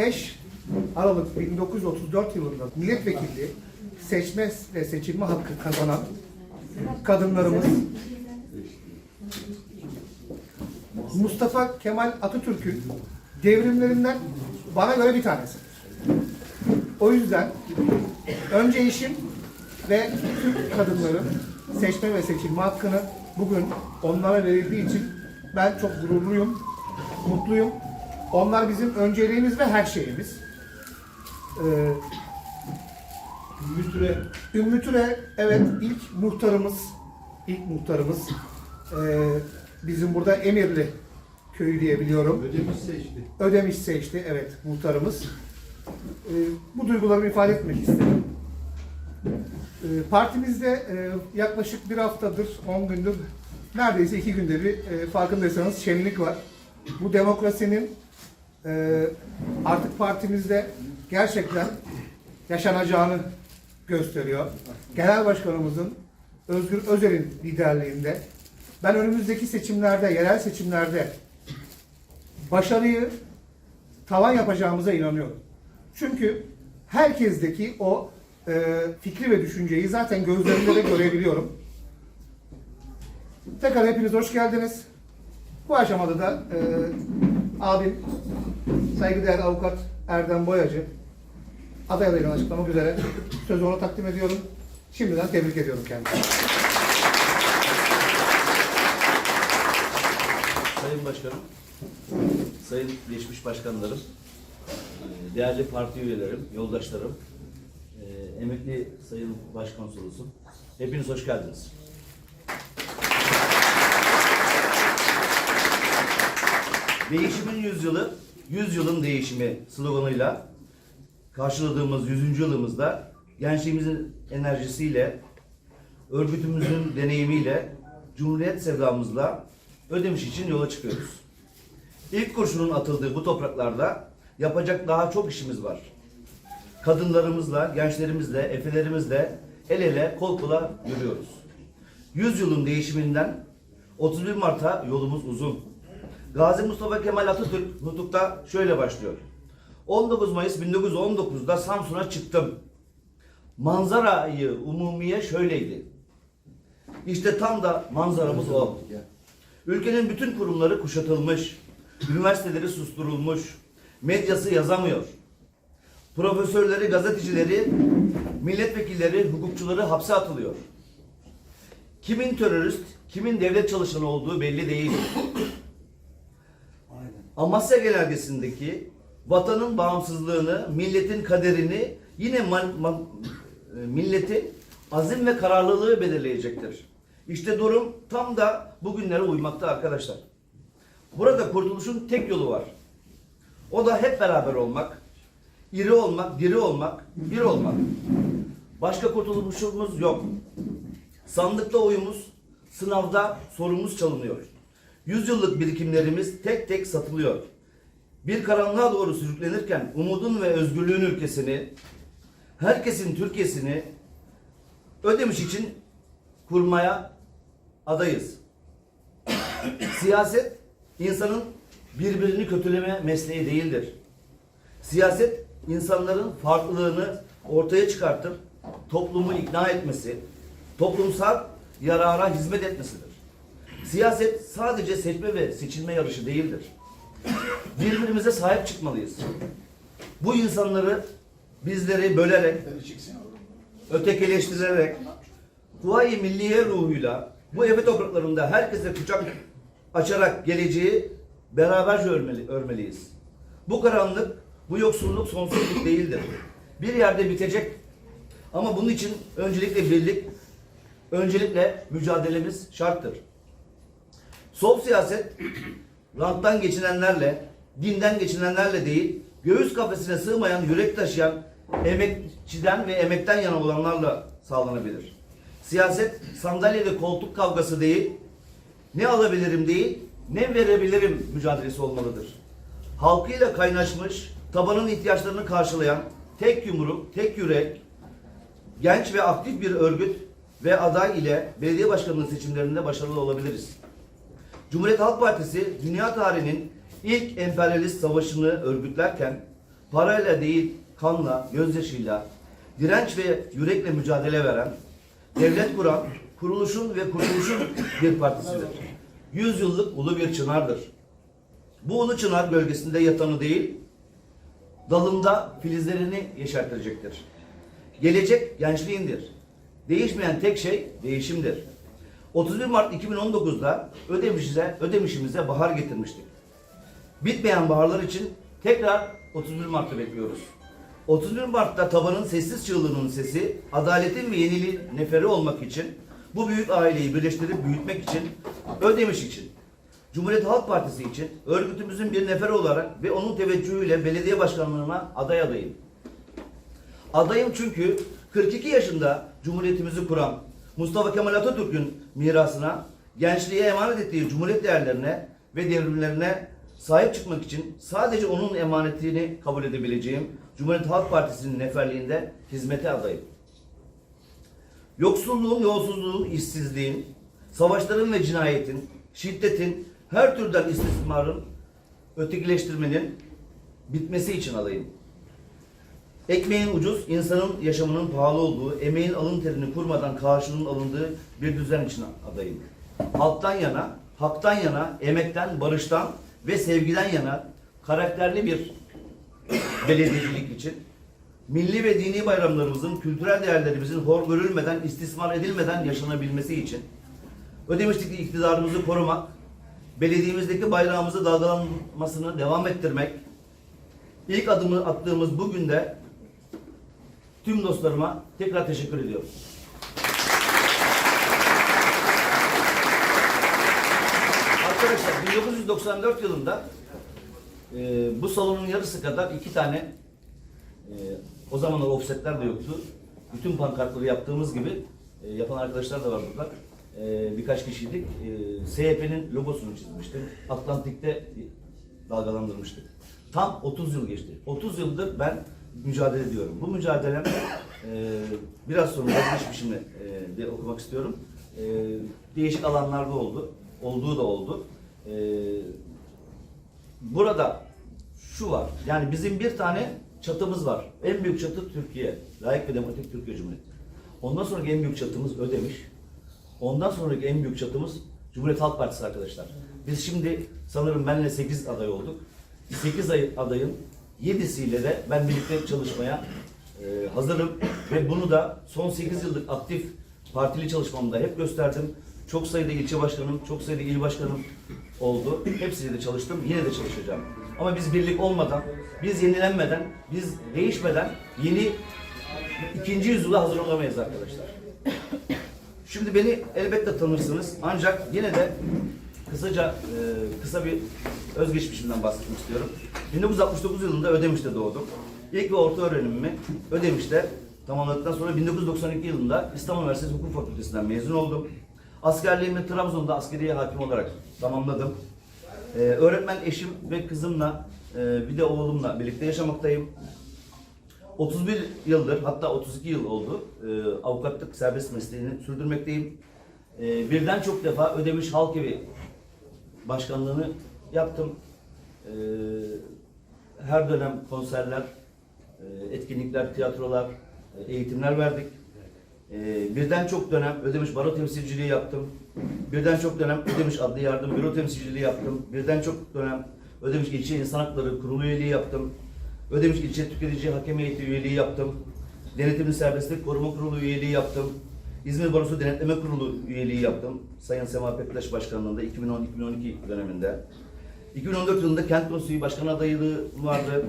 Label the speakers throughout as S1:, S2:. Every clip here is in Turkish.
S1: 5 Aralık 1934 yılında milletvekili seçme ve seçilme hakkı kazanan kadınlarımız Mustafa Kemal Atatürk'ün devrimlerinden bana göre bir tanesi. O yüzden önce eşim ve Türk kadınların seçme ve seçilme hakkını bugün onlara verildiği için ben çok gururluyum, mutluyum. Onlar bizim önceliğimiz ve her şeyimiz. Ee,
S2: Ümmü Türe
S1: Ümmü Türe, evet ilk muhtarımız, ilk muhtarımız. Ee, bizim burada Emirli köyü diye biliyorum.
S2: ödemiş seçti.
S1: Ödemiş seçti, evet muhtarımız. Ee, bu duygularımı ifade etmek istedim. Ee, partimizde e, yaklaşık bir haftadır, 10 gündür, neredeyse iki günde bir e, farkındaysanız şenlik var. Bu demokrasinin e, artık partimizde gerçekten yaşanacağını gösteriyor. Genel Başkanımızın Özgür Özel'in liderliğinde ben önümüzdeki seçimlerde, yerel seçimlerde başarıyı tavan yapacağımıza inanıyorum. Çünkü herkesteki o e, fikri ve düşünceyi zaten gözlerinde de görebiliyorum. Tekrar hepiniz hoş geldiniz. Bu aşamada da e, abim, saygıdeğer avukat Erdem Boyacı aday adayını açıklamak üzere sözü ona takdim ediyorum. Şimdiden tebrik ediyorum kendisini.
S3: Sayın Başkanım, Sayın geçmiş başkanlarım, e, değerli parti üyelerim, yoldaşlarım, e, emekli Sayın Başkonsolosum, hepiniz hoş geldiniz. Değişimin yüzyılı, yüzyılın değişimi sloganıyla karşıladığımız 100. yılımızda gençliğimizin enerjisiyle, örgütümüzün deneyimiyle, Cumhuriyet sevdamızla Ödemiş için yola çıkıyoruz. İlk kurşunun atıldığı bu topraklarda yapacak daha çok işimiz var. Kadınlarımızla, gençlerimizle, efelerimizle el ele kol kola yürüyoruz. 100 yılın değişiminden 31 Mart'a yolumuz uzun. Gazi Mustafa Kemal Atatürk nutukta şöyle başlıyor. 19 Mayıs 1919'da Samsun'a çıktım. Manzarayı umumiye şöyleydi. İşte tam da manzaramız o. Ülkenin bütün kurumları kuşatılmış, üniversiteleri susturulmuş, medyası yazamıyor. Profesörleri, gazetecileri, milletvekilleri, hukukçuları hapse atılıyor. Kimin terörist, kimin devlet çalışanı olduğu belli değil. Amasya Genelgesi'ndeki vatanın bağımsızlığını, milletin kaderini yine man- man- e, milletin azim ve kararlılığı belirleyecektir. İşte durum tam da bugünlere uymakta arkadaşlar. Burada kurtuluşun tek yolu var. O da hep beraber olmak, iri olmak, diri olmak, bir olmak. Başka kurtuluşumuz yok. Sandıkta oyumuz, sınavda sorumuz çalınıyor. Yüzyıllık birikimlerimiz tek tek satılıyor. Bir karanlığa doğru sürüklenirken umudun ve özgürlüğün ülkesini, herkesin Türkiye'sini ödemiş için kurmaya adayız. Siyaset insanın birbirini kötüleme mesleği değildir. Siyaset insanların farklılığını ortaya çıkartıp toplumu ikna etmesi, toplumsal yarara hizmet etmesidir. Siyaset sadece seçme ve seçilme yarışı değildir. Birbirimize sahip çıkmalıyız. Bu insanları bizleri bölerek, ötekileştirerek, Kuvayi Milliye ruhuyla bu ev topraklarında herkese kucak açarak geleceği beraberce örmeli, örmeliyiz. Bu karanlık, bu yoksulluk sonsuzluk değildir. Bir yerde bitecek. Ama bunun için öncelikle birlik, öncelikle mücadelemiz şarttır. Sol siyaset, ranttan geçinenlerle, dinden geçinenlerle değil, göğüs kafesine sığmayan, yürek taşıyan, emekçiden ve emekten yana olanlarla sağlanabilir. Siyaset sandalyede koltuk kavgası değil, ne alabilirim değil, ne verebilirim mücadelesi olmalıdır. Halkıyla kaynaşmış, tabanın ihtiyaçlarını karşılayan, tek yumruk, tek yürek, genç ve aktif bir örgüt ve aday ile belediye başkanlığı seçimlerinde başarılı olabiliriz. Cumhuriyet Halk Partisi dünya tarihinin ilk emperyalist savaşını örgütlerken parayla değil kanla, gözyaşıyla, direnç ve yürekle mücadele veren, devlet kuran, kuruluşun ve kurtuluşun bir partisidir. Yüz yıllık ulu bir çınardır. Bu ulu çınar bölgesinde yatanı değil, dalında filizlerini yeşertecektir. Gelecek gençliğindir. Değişmeyen tek şey değişimdir. 31 Mart 2019'da Ödemiş'e, Ödemiş'imize bahar getirmiştik. Bitmeyen baharlar için tekrar 31 Mart'ı bekliyoruz. 31 Mart'ta tabanın sessiz çığlığının sesi, adaletin ve yeniliğin neferi olmak için, bu büyük aileyi birleştirip büyütmek için, Ödemiş için, Cumhuriyet Halk Partisi için örgütümüzün bir neferi olarak ve onun teveccühüyle belediye başkanlığına aday adayım. Adayım çünkü 42 yaşında Cumhuriyetimizi kuran Mustafa Kemal Atatürk'ün mirasına, gençliğe emanet ettiği Cumhuriyet değerlerine ve devrimlerine sahip çıkmak için sadece onun emanetini kabul edebileceğim Cumhuriyet Halk Partisi'nin neferliğinde hizmete adayım. Yoksulluğun, yolsuzluğun, işsizliğin, savaşların ve cinayetin, şiddetin, her türden istismarın, ötekileştirmenin bitmesi için adayım. Ekmeğin ucuz, insanın yaşamının pahalı olduğu, emeğin alın terini kurmadan karşılığının alındığı bir düzen için adayım. Halktan yana, haktan yana, emekten, barıştan ve sevgiden yana karakterli bir belediyecilik için milli ve dini bayramlarımızın, kültürel değerlerimizin hor görülmeden, istismar edilmeden yaşanabilmesi için Ödemiş'teki iktidarımızı korumak, belediyemizdeki bayrağımızı dalgalanmasını devam ettirmek, ilk adımı attığımız bugün de tüm dostlarıma tekrar teşekkür ediyorum. Arkadaşlar 1994 yılında e, bu salonun yarısı kadar iki tane e, o zamanlar offsetler de yoktu. Bütün pankartları yaptığımız gibi e, yapan arkadaşlar da var burada. E, birkaç kişiydik. E, SYP'nin logosunu çizmiştim. Atlantik'te dalgalandırmıştık. Tam 30 yıl geçti. 30 yıldır ben mücadele ediyorum. Bu mücadelem e, biraz sonra vazgeçmişimi e, de okumak istiyorum. E, değişik alanlarda oldu. Olduğu da oldu. E, burada şu var. Yani bizim bir tane çatımız var. En büyük çatı Türkiye. Layık ve Demokratik Türkiye Cumhuriyeti. Ondan sonraki en büyük çatımız Ödemiş. Ondan sonraki en büyük çatımız Cumhuriyet Halk Partisi arkadaşlar. Biz şimdi sanırım benle 8 aday olduk. 8 ay adayın 7'siyle de ben birlikte çalışmaya e, hazırım ve bunu da son 8 yıllık aktif partili çalışmamda hep gösterdim. Çok sayıda ilçe başkanım, çok sayıda il başkanım oldu. Hepsiyle de çalıştım. Yine de çalışacağım. Ama biz birlik olmadan, biz yenilenmeden, biz değişmeden yeni ikinci yüzyıla hazır olamayız arkadaşlar. Şimdi beni elbette tanırsınız. Ancak yine de kısaca e, kısa bir özgeçmişimden bahsetmek istiyorum. 1969 yılında Ödemiş'te doğdum. İlk ve orta öğrenimimi Ödemiş'te tamamladıktan sonra 1992 yılında İstanbul Üniversitesi Hukuk Fakültesinden mezun oldum. Askerliğimi Trabzon'da askeriye hakim olarak tamamladım. Ee, öğretmen eşim ve kızımla e, bir de oğlumla birlikte yaşamaktayım. 31 yıldır hatta 32 yıl oldu e, avukatlık serbest mesleğini sürdürmekteyim. E, birden çok defa Ödemiş Halk Evi başkanlığını yaptım. E, her dönem konserler, e, etkinlikler, tiyatrolar, e, eğitimler verdik. E, birden çok dönem Ödemiş Baro temsilciliği yaptım. Birden çok dönem Ödemiş Adli Yardım Büro temsilciliği yaptım. Birden çok dönem Ödemiş İlçe İnsan Hakları Kurulu üyeliği yaptım. Ödemiş İlçe Tüketici Hakem Heyeti üyeliği yaptım. Denetimli Serbestlik Koruma Kurulu üyeliği yaptım. İzmir Barosu Denetleme Kurulu üyeliği yaptım. Sayın Sema Pektaş Başkanlığında 2010-2012 döneminde. 2014 yılında Kent Konseyi Başkan adaylığı vardı.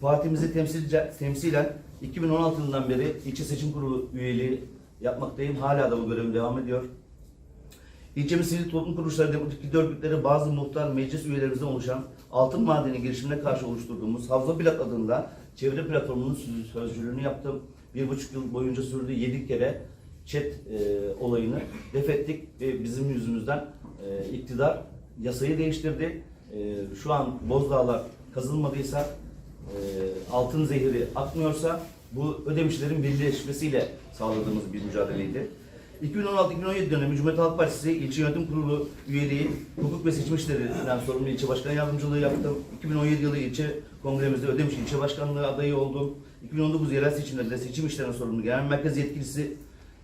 S3: Partimizi temsilce, temsilen 2016 yılından beri ilçe seçim kurulu üyeliği yapmaktayım. Hala da bu görevim devam ediyor. İlçemiz sivil toplum kuruluşları, demokratik örgütleri, bazı muhtar, meclis üyelerimizden oluşan altın madeni girişimine karşı oluşturduğumuz Havza Plak adında çevre platformunun söz- sözcülüğünü yaptım. Bir buçuk yıl boyunca sürdü. Yedi kere chat e, olayını def ettik ve bizim yüzümüzden e, iktidar yasayı değiştirdi. E, şu an Bozdağlar kazılmadıysa, e, altın zehiri akmıyorsa bu ödemişlerin birleşmesiyle sağladığımız bir mücadeleydi. 2016-2017 dönemi Cumhuriyet Halk Partisi İlçe Yönetim Kurulu üyeliği, hukuk ve seçim işlerinden sorumlu ilçe başkan yardımcılığı yaptım. 2017 yılı ilçe kongremizde Ödemiş ilçe başkanlığı adayı oldum. 2019 yerel seçimlerinde seçim işlerine sorumlu genel merkez yetkilisi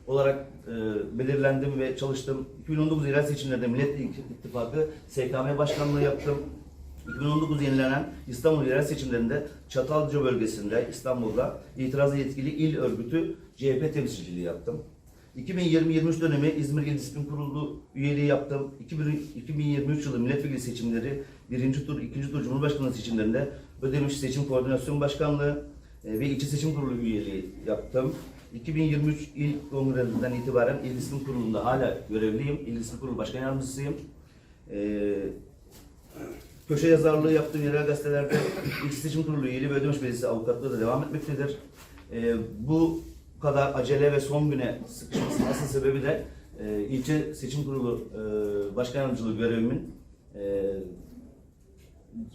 S3: olarak e, belirlendim ve çalıştım. 2019 yerel seçimlerde Millet İttifakı SKM başkanlığı yaptım. 2019 yenilenen İstanbul yerel seçimlerinde Çatalca bölgesinde İstanbul'da itirazı yetkili il örgütü CHP temsilciliği yaptım. 2020-23 dönemi İzmir İl Disiplin Kurulu üyeliği yaptım. 2000 2023 yılı milletvekili seçimleri birinci tur, ikinci tur Cumhurbaşkanlığı seçimlerinde Ödemiş Seçim Koordinasyon Başkanlığı e, ve İlçe Seçim Kurulu üyeliği yaptım. 2023 il kongresinden itibaren İl Disiplin Kurulu'nda hala görevliyim. İl Disiplin Kurulu Başkan Yardımcısıyım. Ee, Köşe yazarlığı yaptığım yerel gazetelerde İlçe Seçim Kurulu üyeliği ve Ödemiş Belediyesi avukatlığı da devam etmektedir. Ee, bu kadar acele ve son güne sıkışmasının asıl sebebi de e, ilçe seçim kurulu e, başkan yardımcılığı görevimin e,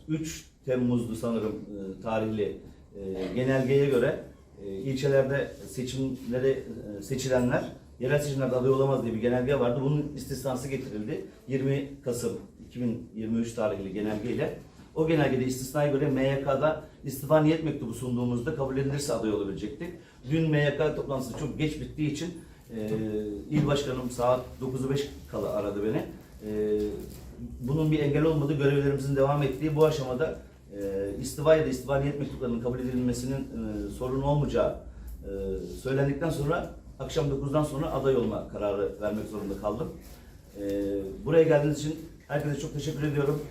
S3: 3 Temmuz'du sanırım e, tarihli e, genelgeye göre ilçelerde seçimlere e, seçilenler yerel seçimlerde aday olamaz diye bir genelge vardı. Bunun istisnası getirildi. 20 Kasım 2023 tarihli genelgeyle. O genelgede istisnaya göre MYK'da istifa niyet mektubu sunduğumuzda kabul edilirse aday olabilecektik. Dün MYK toplantısı çok geç bittiği için e, il başkanım saat 9'u 5 kala aradı beni. E, bunun bir engel olmadığı görevlerimizin devam ettiği bu aşamada e, istifa ya da istifa niyet mektuplarının kabul edilmesinin e, sorun olmayacağı e, söylendikten sonra akşam 9'dan sonra aday olma kararı vermek zorunda kaldım. E, buraya geldiğiniz için herkese çok teşekkür ediyorum.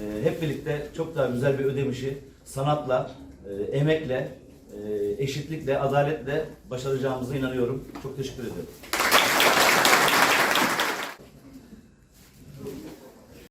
S3: E, hep birlikte çok daha güzel bir ödemişi sanatla, e, emekle, eşitlikle, adaletle başaracağımıza inanıyorum. Çok teşekkür ediyorum.